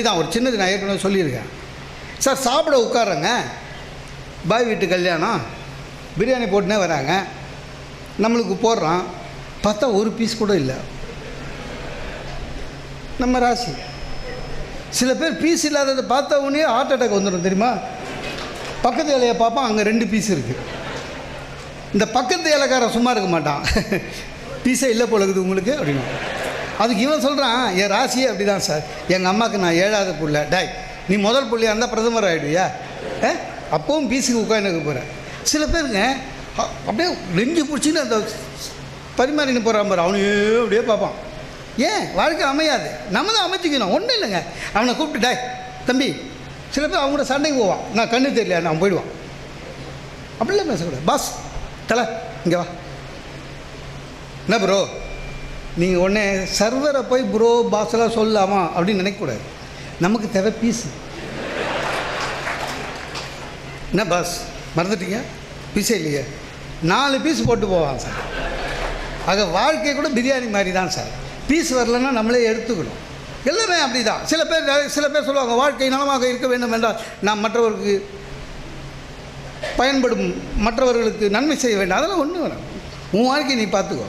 அப்படி தான் ஒரு சின்னது நான் ஏற்கனவே சொல்லியிருக்கேன். சார் சாப்பிட உட்கார்றேங்க பாய் வீட்டு கல்யாணம். பிரியாணி போட்டுனே வராங்க. நம்மளுக்கு போடுறான். பார்த்தா ஒரு பீஸ் கூட இல்லை. நம்ம ராசி. சில பேர் பீஸ் இல்லாததை பார்த்த உடனே ஹார்ட் அட்டாக் வந்துடும் தெரியுமா? பக்கத்து இலையை பார்ப்பான் அங்கே ரெண்டு பீஸ் இருக்குது இந்த பக்கத்து இலைக்காரன் சும்மா இருக்க மாட்டான். பீஸே இல்லை போல இருக்குது உங்களுக்கு அப்படின்னு. அதுக்கு இவன் சொல்கிறான் என் ராசியே அப்படி தான் சார். எங்கள் அம்மாவுக்கு நான் ஏழாவது புள்ள. டாய் நீ முதல் புள்ளியாக இருந்தால் பிரதமர் ஆகிடுவியா ஏ அப்பவும் பீஸுக்கு உட்காந்துக்க போகிறேன் சில பேருங்க அப்படியே நெஞ்சு பிடிச்சின்னு அந்த பரிமாறின்னு போகிறான் பாரு. அவனையே அப்படியே பார்ப்பான். ஏன்? வாழ்க்கை அமையாது. நம்ம தான் அமைச்சிக்கணும். ஒன்றும் இல்லைங்க. அவனை கூப்பிட்டு டாய் தம்பி சில பேர் அவங்க சண்டைக்கு போவான். நான் கண்ணு தெரியல நான் போயிடுவான். அப்படிலாம் பேசக்கூடாது. பாஸ் தலை இங்கே வா. என்ன ப்ரோ நீங்கள் உடனே சர்வரை போய் ப்ரோ பாஸ்லாம் சொல்லலாமா? அப்படின்னு நினைக்கக்கூடாது. நமக்கு தேவை பீஸு என்ன பாஸ் மறந்துட்டீங்க? பீஸே இல்லையே. நாலு பீஸ் போட்டு போவான் சார் ஆக வாழ்க்கை கூட பிரியாணி மாதிரி தான் சார் பீஸ் வரலன்னா நம்மளே எடுத்துக்கணும். எல்லாமே அப்படி தான் சில பேர் சில பேர் சொல்லுவாங்க வாழ்க்கை நலமாக இருக்க வேண்டும் என்றால் நாம் மற்றவருக்கு பயன்படும் மற்றவர்களுக்கு நன்மை செய்ய வேண்டாம். அதெல்லாம் ஒன்றும் வேணாம் உன் வாழ்க்கையை நீ பார்த்துக்கோ.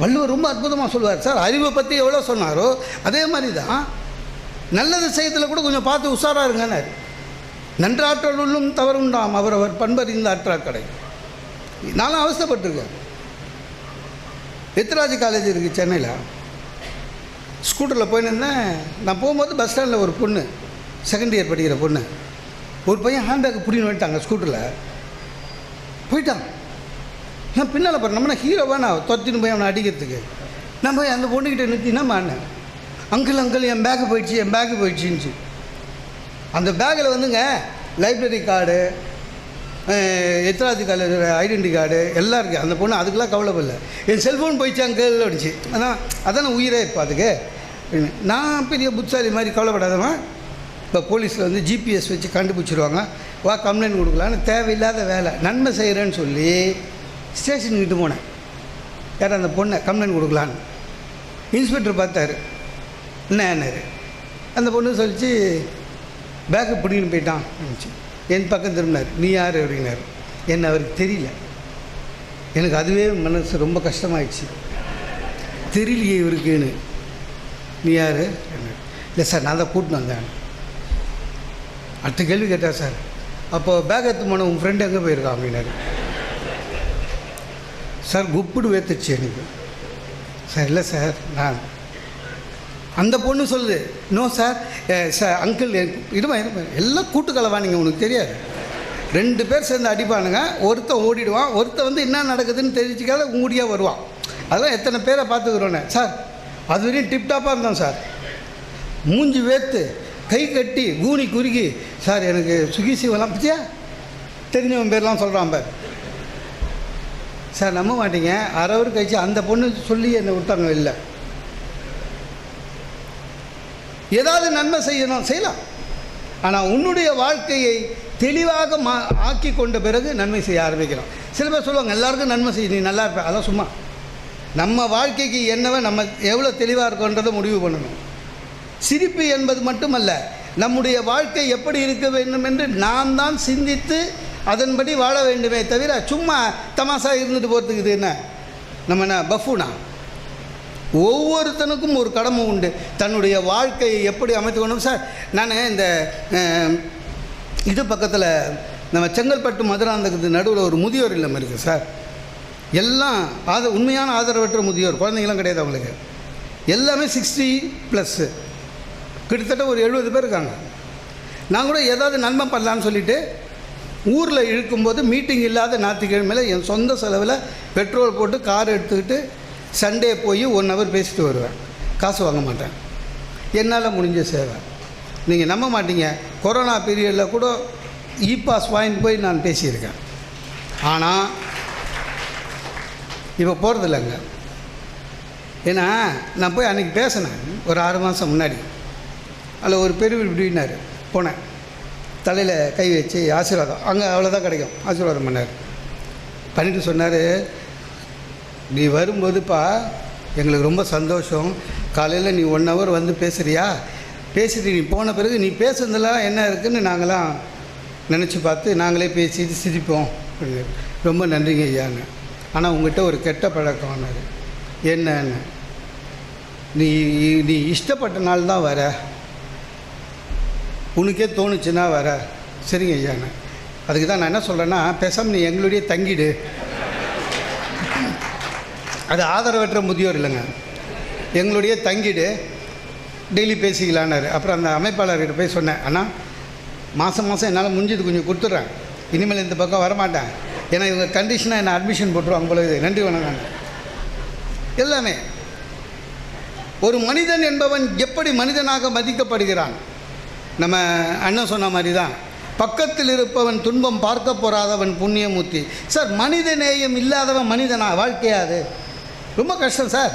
வள்ளுவர் ரொம்ப அற்புதமாக சொல்லுவார் சார் அறிவை பற்றி எவ்வளோ சொன்னாரோ அதே மாதிரி தான் நல்லது செய்யறதுல கூட கொஞ்சம் பார்த்து உஷாராக இருங்கன்னாரு. நன்றாற்றலுள்ளும் தவறுண்டாம் அவரவர் பண்பறிந்த அற்றாக்கடை நானும் அவஸ்தைப்பட்டிருக்கேன். எத்திராஜ் காலேஜ் இருக்குது சென்னையில். ஸ்கூட்டரில் போயிருந்தேன் நான் போகும்போது பஸ் ஸ்டாண்டில் ஒரு பொண்ணு செகண்ட் இயர் படிக்கிற பொண்ணு. ஒரு பையன் ஹேண்ட்பேக் பிடின்னு வந்துட்டாங்க ஸ்கூட்டரில் போயிட்டான். நான் பின்னால் போகிறேன் நம்ம ஹீரோவா நான் தொத்தின்னு போய் அவனை அடிக்கிறதுக்கு. நான் போய் அந்த பொண்ணுக்கிட்ட நிறுத்தினா மாட்டேன் அங்கிள் அங்கிள் என் பேக்கு போயிடுச்சு என் பேக்கு போயிடுச்சுன்னு அந்த பேக்கில் வந்துங்க library card Ethiraj college identity card எல்லாம் இருக்குது அந்த பொண்ணு அதுக்கெல்லாம் கவலைப்படல. என் செல்ஃபோன் போயிடுச்சு அங்கிள் அப்படிச்சு அதான் அதானே உயிரே இப்போ அதுக்கு. நான் பெரிய புத்தாலி மாதிரி கவலைப்படாதவன் இப்போ போலீஸில் வந்து ஜிபிஎஸ் வச்சு கண்டுபிடிச்சிருவாங்க. வா கம்ப்ளைண்ட் கொடுக்கலான்னு தேவையில்லாத வேலை. நன்மை செய்கிறேன்னு சொல்லி ஸ்டேஷனுக்கிட்டு போனேன். யார் அந்த பொண்ணை கம்ப்ளைண்ட் கொடுக்கலான்னு. இன்ஸ்பெக்டர் பார்த்தாரு. என்ன என்ன அந்த பொண்ணு சொல்லிச்சு பேக்கு பிடிக்கின்னு போயிட்டான். என் பக்கம் திரும்பினார். நீ யார்? அப்படின்னாரு. என்ன அவருக்கு தெரியல. எனக்கு அதுவே மனசு ரொம்ப கஷ்டமாயிடுச்சு. தெரியலையே இவருக்குன்னு. நீ யார்? இல்லை சார் நான் தான் கூட்டின்னு வந்தேன். அடுத்த கேள்வி கேட்டேன் சார் அப்போ பேக் எடுத்து போன உன் ஃப்ரெண்டு எங்கே போயிருக்கான்? அப்படின்னாரு. சார் குப்பிடு வேத்துச்சு எனக்கு. சார் இல்லை சார் நான். அந்த பொண்ணு சொல்லுது நோ சார் சார் அங்கிள் இருமா இருமா எல்லாம் கூட்டுக்கலவா நீங்கள் உனக்கு தெரியாது. ரெண்டு பேர் சேர்ந்து அடிப்பானுங்க ஒருத்தன் ஓடிடுவான் ஒருத்தன் வந்து என்ன நடக்குதுன்னு தெரிஞ்சுக்காத ஊடியாக வருவான். அதெல்லாம் எத்தனை பேரை பார்த்துக்குறோன்னு. சார் அது வரையும் டிப்டாப்பாக இருந்தோம் சார். மூஞ்சி வேத்து கை கட்டி கூனி குறுகி சார் எனக்கு சுகி சிவலாம் பத்தியா? தெரிஞ்சவன் பேர்லாம் சொல்கிறான் பார். சார் நம்ப மாட்டீங்க. அரை அவர் கழிச்சு அந்த பொண்ணு சொல்லி என்னை விட்டாங்க இல்லை. ஏதாவது நன்மை செய்யணும் செய்யலாம். ஆனால் உன்னுடைய வாழ்க்கையை தெளிவாக மா ஆக்கி கொண்ட பிறகு நன்மை செய்ய ஆரம்பிக்கிறோம் சில பேர் சொல்லுவாங்க எல்லாருக்கும் நன்மை செய்ய நீ நல்லா இருப்ப. அதெல்லாம் சும்மா. நம்ம வாழ்க்கைக்கு என்னவோ நம்ம எவ்வளோ தெளிவாக இருக்கோன்றதை முடிவு பண்ணணும். சிரிப்பு என்பது மட்டுமல்ல நம்முடைய வாழ்க்கை எப்படி இருக்க வேண்டும் என்று நாம் தான் சிந்தித்து அதன்படி வாழ வேண்டுமே தவிர சும்மா தமாசா இருந்துட்டு போகிறதுக்கு இது என்ன? நம்ம என்ன பஃபுனா? ஒவ்வொருத்தனுக்கும் ஒரு கடமை உண்டு. தன்னுடைய வாழ்க்கையை எப்படி அமைத்துக்கணும் சார் நான் இந்த இது பக்கத்தில் நம்ம செங்கல்பட்டு மதுராந்தகத்து நடுவில் ஒரு முதியோர் இல்லம் இருக்குது சார். எல்லாம் ஆத உண்மையான ஆதரவற்ற முதியோர். குழந்தைங்களாம் கிடையாது அவங்களுக்கு. எல்லாமே சிக்ஸ்டி ப்ளஸ்ஸு கிட்டத்தட்ட ஒரு எழுபது பேர் இருக்காங்க. நான் கூட ஏதாவது நன்மை பண்ணலான்னு சொல்லிவிட்டு ஊரில் இழுக்கும்போது மீட்டிங் இல்லாத ஞாயிற்றுக்கிழமையில் என் சொந்த செலவில் பெட்ரோல் போட்டு கார் எடுத்துக்கிட்டு சண்டே போய் ஒன் ஹவர் பேசிட்டு வருவேன். காசு வாங்க மாட்டேன். என்னால் முடிஞ்ச சேவை. நீங்கள் நம்ப மாட்டீங்க. கொரோனா பீரியடில் கூட இ பாஸ் வாங்கிட்டு போய் நான் பேசியிருக்கேன். ஆனால் இப்போ போகிறதில்லைங்க ஏன்னா நான் போய் அன்றைக்கி பேசினேன். ஒரு ஆறு மாதம் முன்னாடி. அதில் ஒரு பெரிய இப்படின்னாரு போனேன். தலையில் கை வச்சு ஆசீர்வாதம். அங்கே அவ்வளோதான் கிடைக்கும். ஆசீர்வாதம் பண்ணார். பண்ணிட்டு சொன்னார் நீ வரும்போதுப்பா எங்களுக்கு ரொம்ப சந்தோஷம். காலையில் நீ ஒன் ஹவர் வந்து பேசுகிறியா பேசிட்டு நீ போன பிறகு நீ பேசுனதெல்லாம் என்ன இருக்குன்னு நாங்களாம் நினச்சி பார்த்து நாங்களே பேசிட்டு சிரிப்போம். அப்படின்னு. ரொம்ப நன்றிங்க ஐயான்னு. ஆனால் உங்ககிட்ட ஒரு கெட்ட பழக்கம்னாரு என்னன்னு? நீ நீ இஷ்டப்பட்ட நாள் தான் வர. உனக்கே தோணுச்சுன்னா வர. சரிங்க ஐயாண்ணே அதுக்கு தான் நான் என்ன சொல்கிறேன்னா பேசாமல் நீ எங்களுடைய தங்கிடு. அது ஆதரவற்ற முதியோர் இல்லைங்க. எங்களுடைய தங்கிடு. டெய்லி பேசிக்கலான்னாரு. அப்புறம் அந்த அமைப்பாளர்கிட்ட போய் சொன்னேன் அண்ணா மாதம் மாதம் என்னால் முடிஞ்சது கொஞ்சம் கொடுத்துட்றேன். இனிமேல் இந்த பக்கம் வரமாட்டேன். ஏன்னா இவங்க கண்டிஷனாக என்ன அட்மிஷன் போட்டுருவாங்க போல இது நன்றி வணக்கம். எல்லாமே. ஒரு மனிதன் என்பவன் எப்படி மனிதனாக மதிக்கப்படுகிறான்? நம்ம அண்ணன் சொன்ன மாதிரி தான் பக்கத்தில் இருப்பவன் துன்பம் பார்க்க போறாதவன் புண்ணியமூர்த்தி. சார் மனித நேயம் இல்லாதவன் மனிதனா? வாழ்க்கையாது ரொம்ப கஷ்டம் சார்.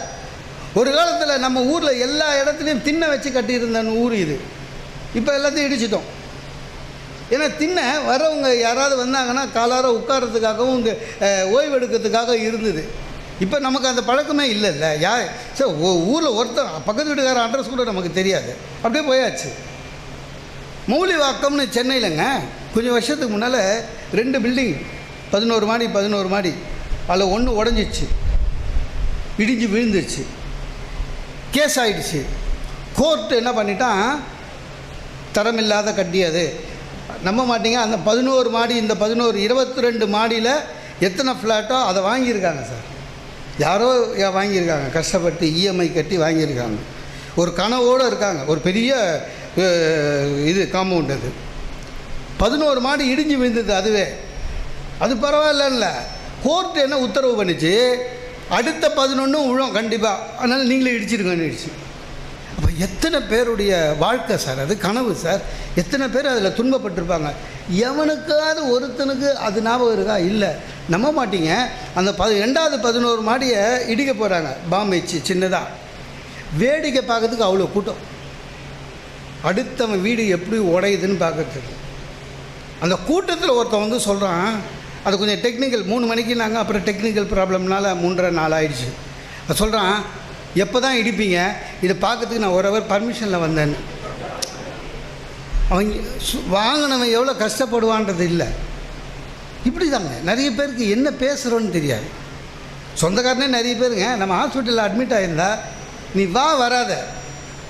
ஒரு காலத்தில் நம்ம ஊரில் எல்லா இடத்துலையும் திண்ணை வச்சு கட்டியிருந்த ஊர் இது. இப்போ எல்லாத்தையும் இடிச்சிட்டோம். ஏன்னா திண்ணை வரவங்க யாராவது வந்தாங்கன்னா காலார உட்காரத்துக்காகவும் இங்கே அஹ், ஓய்வு எடுக்கிறதுக்காக இருந்தது. இப்போ நமக்கு அந்த பழக்கமே இல்லைல்ல. யார் சார் ஊரில் ஒருத்தன் பக்கத்து வீட்டுக்கார அட்ரஸ் கூட நமக்கு தெரியாது. அப்படியே போயாச்சு. மௌலிவாக்கம்னு சென்னையிலங்க. கொஞ்சம் வருஷத்துக்கு முன்னால் ரெண்டு பில்டிங் பதினோரு மாடி பதினோரு மாடி. அதில் ஒன்று உடஞ்சிச்சு. இடிஞ்சு விழுந்துருச்சு. கேஸ் ஆகிடுச்சு கோர்ட்டு என்ன பண்ணிட்டான் தரமில்லாத கட்டி அது. நம்ப மாட்டீங்க அந்த பதினோரு மாடி இந்த பதினோரு இருபத்தி ரெண்டு மாடியில் எத்தனை ஃப்ளாட்டோ அதை வாங்கியிருக்காங்க சார். யாரோ வாங்கியிருக்காங்க. கஷ்டப்பட்டு இஎம்ஐ கட்டி வாங்கியிருக்காங்க. ஒரு கனவோடு இருக்காங்க. ஒரு பெரிய இது காம்பவுண்ட் அது. பதினோரு மாடி இடிஞ்சு விழுந்தது அதுவே. அது பரவாயில்லல்ல கோர்ட் என்ன உத்தரவு பண்ணிச்சு? அடுத்த பதினொன்றும் விழும் கண்டிப்பாக அதனால் நீங்களே இடிச்சிருங்கன்னு இடிச்சு. அப்போ எத்தனை பேருடைய வாழ்க்கை சார்? அது கனவு சார். எத்தனை பேர் அதில் துன்பப்பட்டிருப்பாங்க? எவனுக்காவது ஒருத்தனுக்கு அது ஞாபகம் இருக்கா? இல்லை. நம்ப மாட்டீங்க. அந்த ப ரெண்டாவது பதினோரு மாடியை இடிக்க போகிறாங்க பாம்பு வச்சு சின்னதாக வேடிக்கை பார்க்கறதுக்கு அவ்வளோ கூட்டம். அடுத்தவன் வீடு எப்படி உடையுதுன்னு பார்க்கறதுக்கு அந்த கூட்டத்தில் ஒருத்தன் வந்து சொல்கிறான் அது கொஞ்சம் டெக்னிக்கல் மூணு மணிக்கு நாங்கள் அப்புறம் டெக்னிக்கல் ப்ராப்ளம்னால மூன்றரை நாள் ஆயிடுச்சு. அது சொல்கிறான் எப்போ தான் இடிப்பீங்க? இதை பார்க்கறதுக்கு நான் ஒரு ஹவர் பர்மிஷனில் வந்தேன்னு அவங்க சு- வாங்கினவன் எவ்வளோ கஷ்டப்படுவான்றது இல்லை. இப்படி தாங்க நிறைய பேருக்கு என்ன பேசுகிறோன்னு தெரியாது. சொந்தக்காரனே நிறைய பேருங்க நம்ம ஹாஸ்பிட்டலில் அட்மிட் ஆகியிருந்தா நீ வா வராத.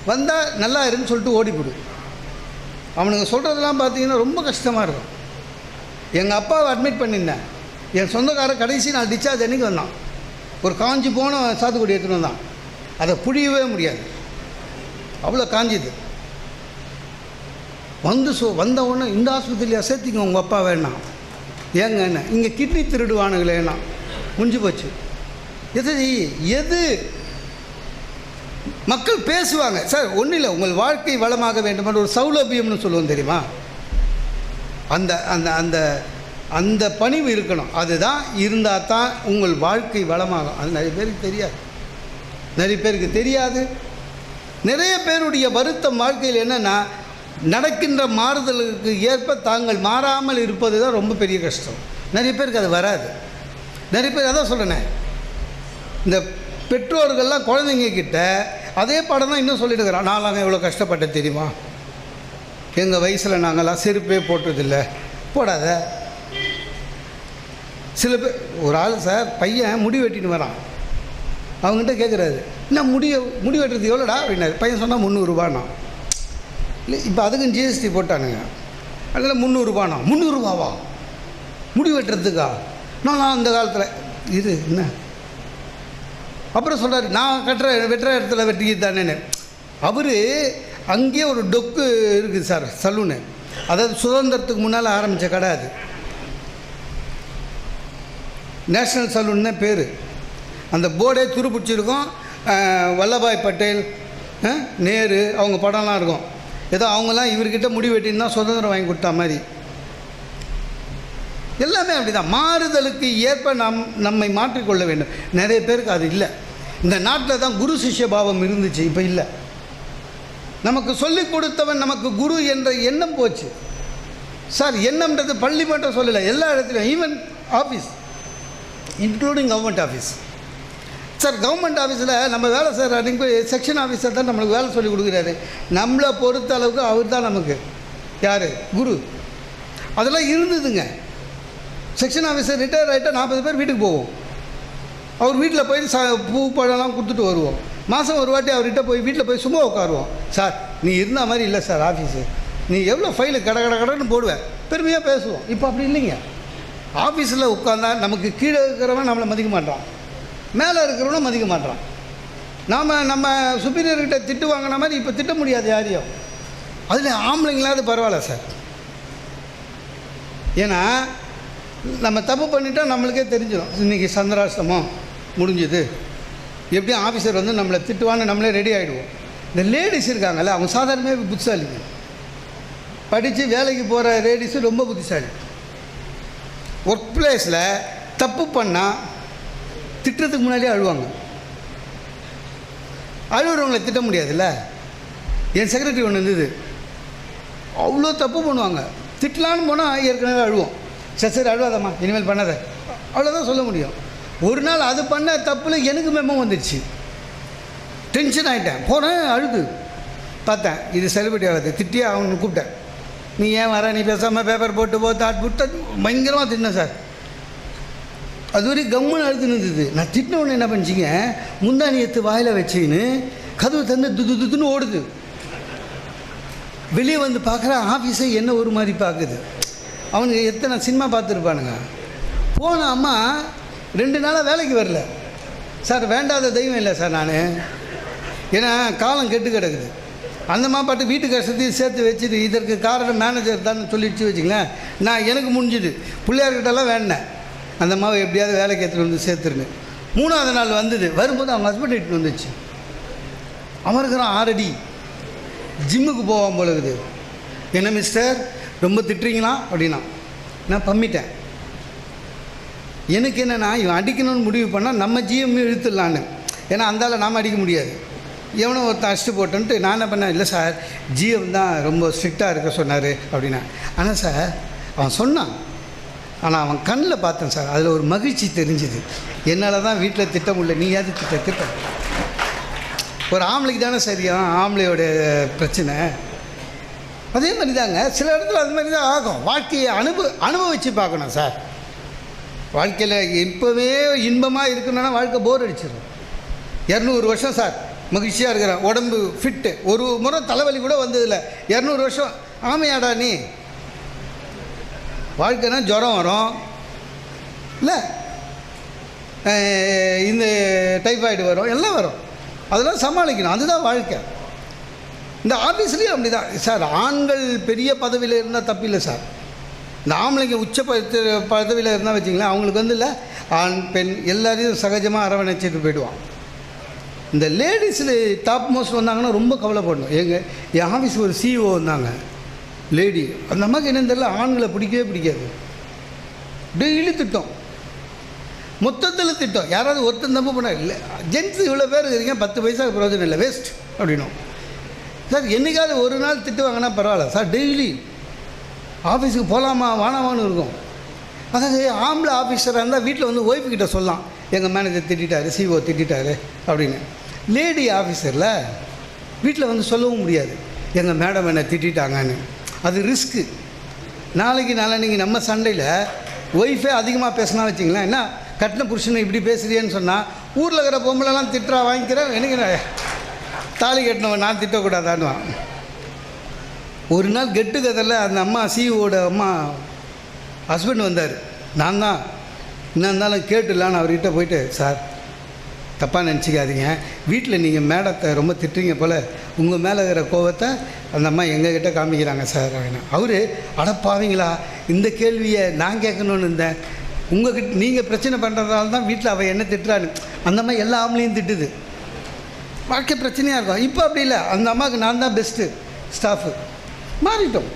வந்தால் நல்லா இருன்னு சொல்லிட்டு ஓடிவிடு அவனுங்க சொல்கிறதெல்லாம் பார்த்தீங்கன்னா ரொம்ப கஷ்டமாக இருக்கும். எங்கள் அப்பாவை அட்மிட் பண்ணியிருந்தேன். என் சொந்தக்கார கடைசி நான் டிஸ்சார்ஜ் அன்றைக்கி வந்தான். ஒரு காஞ்சி போன சாத்துக்குடி எடுத்துகிட்டு வந்தான். அதை புழியவே முடியாது. அவ்வளோ காஞ்சிது. வந்து சொ வந்த உடனே இந்த ஆஸ்பத்திரியில் சேர்த்திங்க உங்கள் அப்பா வேணாம் ஏங்க என்ன? இங்கே கிட்னி திருடுவானுங்களேண்ணா முடிஞ்சு போச்சு. எது எது மக்கள் பேசுவாங்க சார் ஒன்றும் இல்லை உங்கள் வாழ்க்கை வளமாக வேண்டுமென்ற ஒரு சௌலபியம்னு சொல்லுவோம் தெரியுமா? அந்த அந்த அந்த அந்த பணிவு இருக்கணும். அதுதான் இருந்தால் தான் உங்கள் வாழ்க்கை வளமாகும். அது நிறைய பேருக்கு தெரியாது. நிறைய பேருக்கு தெரியாது. நிறைய பேருடைய வருத்தம் வாழ்க்கையில் என்னென்னா நடக்கின்ற மாறுதலுக்கு ஏற்ப தாங்கள் மாறாமல் இருப்பது தான் ரொம்ப பெரிய கஷ்டம். நிறைய பேருக்கு அது வராது. நிறைய பேர் அதான் சொல்கிறேனே இந்த பெற்றோர்கள்லாம் குழந்தைங்க கிட்ட அதே பாடம் தான் இன்னும் சொல்லிட்டு இருக்கிறான் நான்லாம் எவ்வளோ கஷ்டப்பட்டேன் தெரியுமா? எங்கள் வயசில் நாங்கள்லாம் செருப்பே போட்டதில்லை. போடாத. சில பேர் ஒரு ஆள் சார் பையன் முடி வெட்டின்னு வரான். அவங்ககிட்ட கேட்குறாரு என்ன முடி முடி வெட்டுறது எவ்வளோடா? அப்படின்னாரு. பையன் சொன்னால் முந்நூறுரூபாண்ணா இல்லை இப்போ அதுக்கும் ஜிஎஸ்டி போட்டானுங்க. அதில் முந்நூறுரூபாண்ணா முந்நூறுரூபாவா முடி வெட்டுறதுக்கா? நான் அந்த காலத்தில் இது என்ன? அப்புறம் சொல்கிறார் நான் கட்டுற வெட்டுற இடத்துல வெட்டிக்கிட்டு தானேன்னு அவர் அங்கேயே ஒரு டொக்கு இருக்குது சார் சலூனு. அதாவது சுதந்திரத்துக்கு முன்னால் ஆரம்பித்த கடை அது. நேஷ்னல் சலூன் தான் பேர். அந்த போர்டே துருப்பிடிச்சிருக்கும். வல்லபாய் பட்டேல் நேரு அவங்க படம்லாம் இருக்கும். ஏதோ அவங்கெல்லாம் இவர்கிட்ட முடி வெட்டின்னு தான் சுதந்திரம் வாங்கி கொடுத்தா மாதிரி. எல்லாமே அப்படிதான். மாறுதலுக்கு ஏற்ப நம் நம்மை மாற்றிக்கொள்ள வேண்டும். நிறைய பேருக்கு அது இல்லை. இந்த நாட்டில் தான் குரு சிஷ்ய பாவம் இருந்துச்சு இப்போ இல்லை. நமக்கு சொல்லிக் கொடுத்தவன் நமக்கு குரு என்ற எண்ணம் போச்சு. சார் எண்ணம்ன்றது பள்ளி மட்டும் சொல்லலை எல்லா இடத்துலையும் even office including government office sir government ஆஃபீஸில் நம்ம வேலை செய்கிற அன்றைக்கு போய் செக்ஷன் ஆஃபீஸர் தான் நம்மளுக்கு வேலை சொல்லி கொடுக்குறாரு. நம்மளை பொறுத்த அளவுக்கு அவர் தான் நமக்கு. யார்? குரு. அதெல்லாம் இருந்ததுங்க. செக்ஷன் ஆஃபீஸர் ரிட்டையர் ஆகிட்டால் நாற்பது பேர் வீட்டுக்கு போவோம். அவர் வீட்டில் போய் ச பூ பழம்லாம் கொடுத்துட்டு வருவோம். மாதம் ஒரு வாட்டி அவர்கிட்ட போய் வீட்டில் போய் சும்மா உட்காருவோம். சார் நீ இருந்த மாதிரி இல்லை சார் ஆஃபீஸு நீ எவ்வளோ ஃபைலு கட கட கடன்னு போடுவேன் பெருமையாக பேசுவோம். இப்போ அப்படி இல்லைங்க. ஆஃபீஸில் உட்காந்தா நமக்கு கீழே இருக்கிறவன் நம்மளை மதிக்க மாட்டான் மேலே இருக்கிறவனும் மதிக்க மாட்டான் நாம் நம்ம சுப்பீரியர்கிட்ட திட்டு வாங்கின மாதிரி இப்போ திட்ட முடியாது யாரையும். அதில் ஆம்பளைங்களாவது பரவாயில்ல சார். ஏன்னா நம்ம தப்பு பண்ணிட்டால் நம்மளுக்கே தெரிஞ்சிடும் இன்றைக்கி சந்திராசிரமம் முடிஞ்சுது. எப்படியும் ஆஃபீஸர் வந்து நம்மளை திட்டுவான்னு நம்மளே ரெடி ஆகிடுவோம் இந்த லேடிஸ் இருக்காங்கல்ல அவங்க சாதாரணமே புத்திசாலிங்க. படித்து வேலைக்கு போகிற லேடிஸு ரொம்ப புத்திசாலி. ஒர்க் பிளேஸில் தப்பு பண்ணால் திட்டுறதுக்கு முன்னாடியே அழுவாங்க. அழுகிறவங்களை திட்ட முடியாதுல்ல? என் செக்ரட்டரி ஒன்று இருந்தது. அவ்வளோ தப்பு பண்ணுவாங்க. திட்டலான்னு போனால் ஏற்கனவே அழுவோம். சரி சரி அழுவாதம்மா. இனிமேல் பண்ணாத. அவ்வளோதான் சொல்ல முடியும். ஒரு நாள் அது பண்ண தப்பில் எனக்கு மெமோ வந்துடுச்சு. டென்ஷன் ஆகிட்டேன் போனேன் அழுது. பார்த்தேன் இது செலிபிரிட்டி ஆகுது. திட்டியே அவனு கூப்பிட்டேன். நீ ஏன் வர? நீ பேசாமல் பேப்பர் போட்டு போ தாட் புட்ட பயங்கரமாக திட்டினேன் சார் அது வரைக்கும் கம்முன்னு அழுது இருந்தது. நான் திட்டின உடனே என்ன பண்ணிச்சிங்க? முந்தானி எடுத்து வாயில் வச்சுக்கின்னு கதவு தந்து துது துதுன்னு ஓடுது. வெளியே வந்து பார்க்குற ஆஃபீஸை என்ன ஒரு மாதிரி பார்க்குது. அவனுங்க எத்தனை சினிமா பார்த்துருப்பானுங்க. போன அம்மா ரெண்டு நாளாக வேலைக்கு வரல. சார் வேண்டாத தெய்வம் இல்லை சார் நான். ஏன்னா காலம் கெட்டு கிடக்குது. அந்த மாதிரி பாட்டு வீட்டு கஷ்டத்தையும் சேர்த்து வச்சுட்டு இதற்கு காரணம் மேனேஜர் தான் சொல்லிடுச்சு வச்சுங்களேன் நான் எனக்கு முடிஞ்சுது. பிள்ளையார்கிட்டலாம் வேண்டினேன். அந்த மாவை எப்படியாவது வேலைக்கு எடுத்துகிட்டு வந்து சேர்த்துருங்க மூணாவது நாள் வந்தது. வரும்போது அவங்க ஹஸ்பண்ட் இட்டு வந்துச்சு. அவன் ஆரடி ஆறடி. ஜிம்முக்கு போவான் போல இருக்குது. என்ன மிஸ்டர் ரொம்ப திட்டுறீங்களா? அப்படின்னா நான் பம்மிட்டேன். எனக்கு என்னென்னா இவன் அடிக்கணும்னு முடிவு பண்ணால் நம்ம ஜிஎம் இழுத்துடலான்னு. ஏன்னா அந்தால நாம் அடிக்க முடியாது. எவனோ ஒருத்தன் அடிச்சுட்டு போட்டோன்ட்டு நான் என்ன பண்ணேன் இல்லை சார் ஜிஎம் தான் ரொம்ப ஸ்ட்ரிக்டாக இருக்க சொன்னார் அப்படின்னா. ஆனால் சார் அவன் சொன்னான். ஆனால் அவன் கண்ணில் பார்த்தேன் சார். அதில் ஒரு மகிழ்ச்சி தெரிஞ்சுது. என்னால் தான் வீட்டில் திட்ட முடியல. நீயாவது திட்ட திட்ட. ஒரு ஆம்பளைக்கு தானே சரியா ஆம்பளையோட பிரச்சனை. அதே மாதிரி தாங்க சில இடத்துல அது மாதிரி தான் ஆகும். வாழ்க்கையை அனுபவ அனுபவித்து பார்க்கணும் சார். வாழ்க்கையில் இப்போவே இன்பமாக இருக்கணும்னா வாழ்க்கை போர் அடிச்சிடும் இரநூறு வருஷம் சார் மகிழ்ச்சியாக இருக்கிறேன். உடம்பு ஃபிட்டு ஒரு முறை தலைவலி கூட வந்ததில்லை. இரநூறு வருஷம் ஆமையாடா நீ? வாழ்க்கைனா ஜுரம் வரும். இல்லை. இந்த டைஃபாய்டு வரும் எல்லாம் வரும். அதெல்லாம் சமாளிக்கணும். அதுதான் வாழ்க்கை. இந்த ஆஃபீஸ்லேயும் அப்படி தான் சார் ஆண்கள் பெரிய பதவியில் இருந்தால் தப்பில்லை சார் இந்த ஆம்பளைங்க உச்ச பத்து பதவியில் இருந்தால் வச்சிங்களேன் அவங்களுக்கு வந்து இல்லை ஆண் பெண் எல்லாரையும் சகஜமாக அரவணைச்சிட்டு போயிடுவான். இந்த லேடிஸில் டாப் மோஸ்ட் வந்தாங்கன்னா ரொம்ப கவலைப்படணும். எங்கள் என் ஆஃபீஸ் ஒரு சிஇஓ வந்தாங்க லேடி அந்த அம்மாவுக்கு என்னன்னு தெரியல ஆண்களை பிடிக்கவே பிடிக்காது. டெய்லி திட்டம் மொத்தத்தில் திட்டம். யாராவது ஒருத்தன் தப்பு பண்ண இல்லை ஜென்ஸ் இவ்வளோ பேர் இருக்கிறீங்க பத்து பைசா பிரயோஜனம் இல்லை வேஸ்ட் அப்படின்னும். சார் என்னைக்காவது ஒரு நாள் திட்டு வாங்கினா பரவாயில்ல. சார் டெய்லி ஆஃபீஸுக்கு போகலாமா வானாமான்னு இருக்கும். அதாவது ஆம்பளை ஆஃபீஸராக இருந்தால் வீட்டில் வந்து ஒய்ஃபு கிட்ட சொல்லலாம். எங்கள் மேனேஜர் திட்டாரு சிஓ திட்டாரு அப்படின்னு. லேடி ஆஃபீஸரில் வீட்டில் வந்து சொல்லவும் முடியாது. எங்கள் மேடம் என்னை திட்டாங்கன்னு அது ரிஸ்க்கு நாளைக்கு நாளைக்கு நம்ம சண்டையில் ஒய்ஃபே அதிகமாக பேசினா வச்சிங்களேன் என்ன கட்டின புருஷனை இப்படி பேசுறியேன்னு சொன்னால் ஊரில் இருக்கிற பொம்பளைலாம் திட்டுறா வாங்கிக்கிறேன் எனக்கு நான் தாலி கட்டினவன் நான் திட்டக்கூடாதான்னுவான். ஒரு நாள் கெட்டு கதையில் அந்த அம்மா சிஇஓட அம்மா ஹஸ்பண்ட் வந்தார். நான் தான். என்ன இருந்தாலும் கேட்டுலான்னு அவர்கிட்ட போயிட்டு சார் தப்பாக நினச்சிக்காதீங்க. வீட்டில் நீங்கள் மேடத்தை ரொம்ப திட்டுறீங்க போல். உங்கள் மேலே இருக்கிற கோவத்தை அந்த அம்மா எங்ககிட்ட காமிக்கிறாங்க சார் அப்படின்னு. அவர் அடப்பாவீங்களா இந்த கேள்வியை நான் கேட்கணுன்னு இருந்தேன். உங்ககிட்ட நீங்கள் பிரச்சனை பண்ணுறதால தான் வீட்டில் அவள் என்ன திட்டுறான்னு. அந்த அம்மா எல்லா ஆம்பளையும் திட்டுது. வாழ்க்கை பிரச்சனையாக இருக்கும். இப்போ அப்படி இல்லை. அந்த அம்மாவுக்கு நான் தான் பெஸ்ட்டு ஸ்டாஃபு மாறிட்டோம்.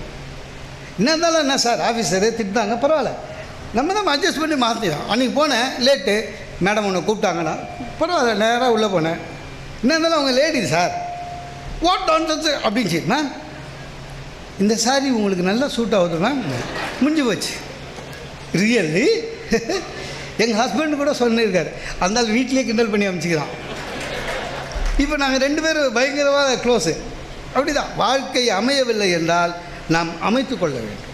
என்ன இருந்தாலும் என்ன சார் ஆஃபீஸரு திட்டாங்க பரவாயில்ல. நம்ம தான் அட்ஜஸ்ட் பண்ணி மாற்றிடும் அன்றைக்கி போனேன் லேட்டு மேடம் ஒன்று கூப்பிட்டாங்கண்ணா பரவாயில்ல நேராக உள்ளே போனேன். என்ன இருந்தாலும் அவங்க லேடி சார்? வாட் டான்சன்ஸ் அப்படின்ச்சு. மேம் இந்த சாரி உங்களுக்கு நல்லா சூட் ஆகுது மேம் முடிஞ்சு போச்சு. ரியல்லி எங்கள் ஹஸ்பண்ட் கூட சொல்லியிருக்காரு. அந்த வீட்லேயே கிண்டல் பண்ணி அமைச்சிக்கிறான். இப்போ நாங்கள் ரெண்டு பேரும் பயங்கரமாக க்ளோஸு அப்படிதான். வாழ்க்கை அமையவில்லை என்றால் நாம் அமைத்து கொள்ள வேண்டும்.